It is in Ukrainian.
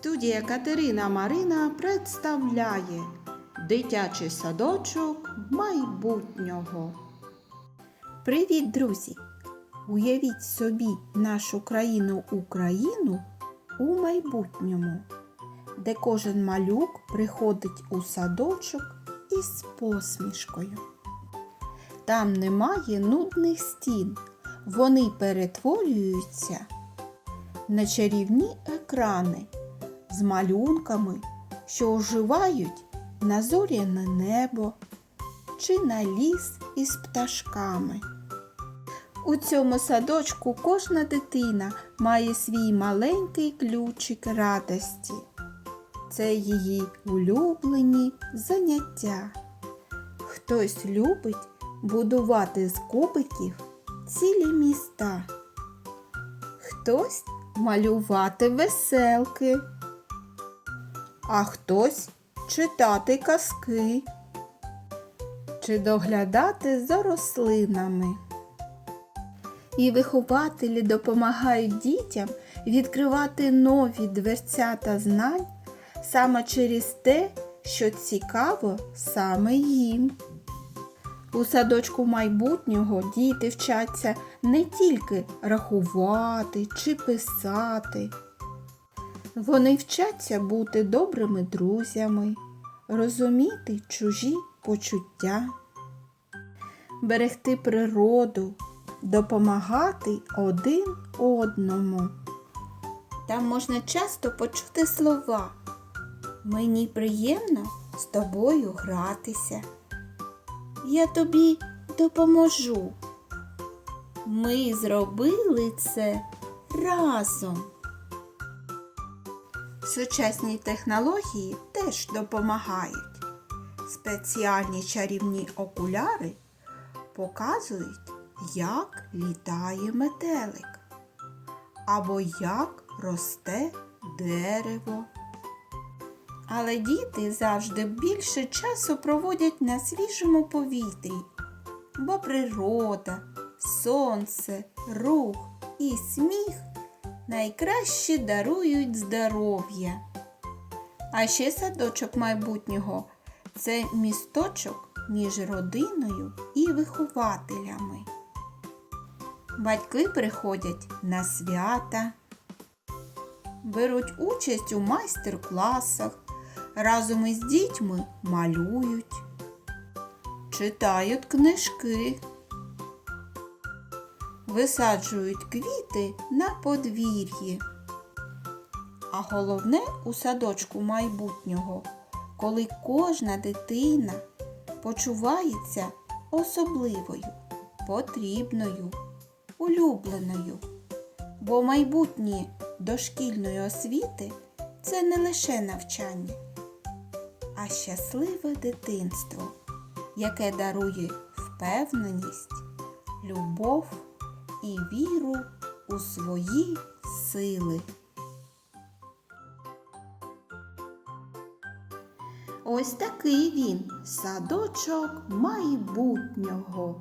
Студія Катерина Марина представляє дитячий садочок майбутнього. Привіт, друзі! Уявіть собі нашу країну Україну у майбутньому, де кожен малюк приходить у садочок із посмішкою. Там немає нудних стін, вони перетворюються на чарівні екрани з малюнками, що оживають на зоряне небо чи на ліс із пташками. У цьому садочку кожна дитина має свій маленький ключик радості. Це її улюблені заняття. Хтось любить будувати з кубиків цілі міста. Хтось малювати веселки, а хтось читати казки чи доглядати за рослинами. І вихователі допомагають дітям відкривати нові дверцята знань саме через те, що цікаво саме їм. У садочку майбутнього діти вчаться не тільки рахувати чи писати. Вони вчаться бути добрими друзями, розуміти чужі почуття, берегти природу, допомагати один одному. Там можна часто почути слова. Мені приємно з тобою гратися. Я тобі допоможу. Ми зробили це разом. Сучасні технології теж допомагають. Спеціальні чарівні окуляри показують, як літає метелик або як росте дерево. Але діти завжди більше часу проводять на свіжому повітрі, бо природа, сонце, рух і сміх найкраще дарують здоров'я. А ще садочок майбутнього це місточок між родиною і вихователями. Батьки приходять на свята, беруть участь у майстер-класах, разом із дітьми малюють, читають книжки, висаджують квіти на подвір'ї. А головне у садочку майбутнього, коли кожна дитина почувається особливою, потрібною, улюбленою. Бо майбутнє дошкільної освіти це не лише навчання, а щасливе дитинство, яке дарує впевненість, любов і віру у свої сили. Ось такий він садочок майбутнього.